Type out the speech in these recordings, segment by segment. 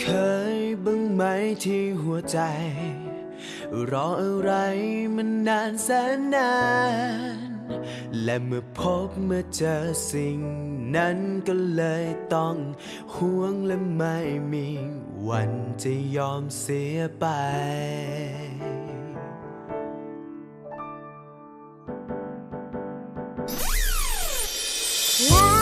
เคยบ้างไหมที่หัวใจ รออะไรมันนานแสนนาน และเมื่อพบเมื่อเจอสิ่งนั้นก็เลยต้องห่วงและไม่มีวันจะยอมเสียไปล้ว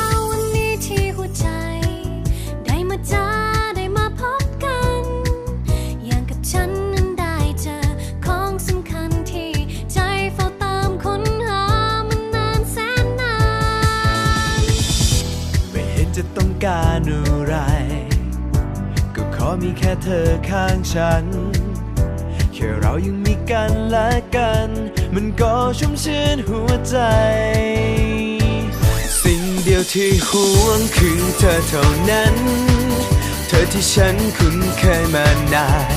จะต้องการอะไร ก็ขอมีแค่เธอข้างฉัน แค่เรายังมีกันและกัน มันก็ชุ่มชื่นหัวใจ สิ่งเดียวที่ห่วงคือเธอเท่านั้น เธอที่ฉันคุ้นเคยมานาน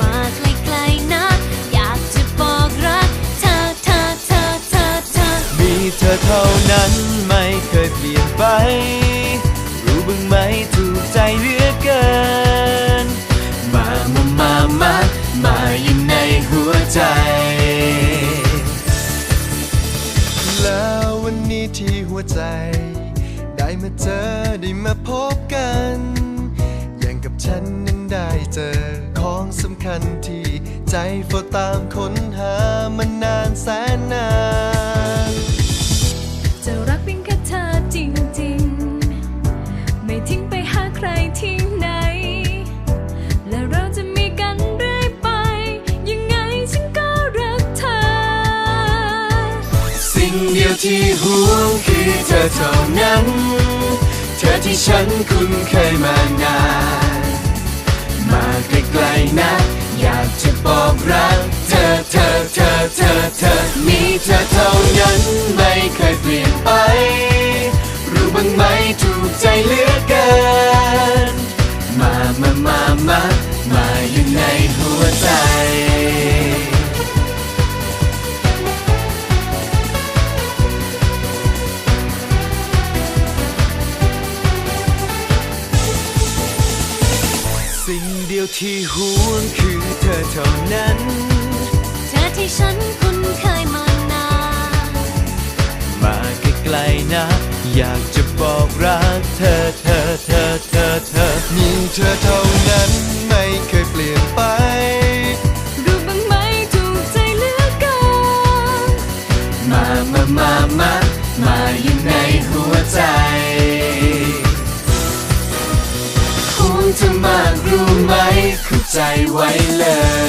มาไกลๆนะอยากจะบอกรักเธอเธอเธอเธอเธอมีเธอเท่านั้น รู้บ้างไหมถูกใจเหลือเกิน มามามามามาอยู่ในหัวใจ แล้ววันนี้ที่หัวใจ ได้มาเจอได้มาพบกัน อย่างกับฉันนั้นได้เจอของสำคัญที่ใจเฝ้าตามค้นหามานานแสน ที่ห่วงคือเธอเท่านั้น เธอที่ฉันคุ้นเคยมานาน มาไกลๆนะ อยากจะบอกรัก เธอเธอเธอเธอเธอมีเธอเท่านั้นไม่เคยเปลี่ยนไป รู้บ้างไหมถูกใจเหลือ สิ่งเดียวที่ห่วงคือเธอเท่านั้น เธอที่ฉันคุ้นเคยมานานมาไกลๆนะ อยากจะบอกรักเธอเธอเธอเธอเธอมีเธอเท่านั้นไม่เคยเปลี่ยนไปรู้บ้างไหมถูกใจเหลือเกินมามามามามาอยู่ใน ใจไว้เลย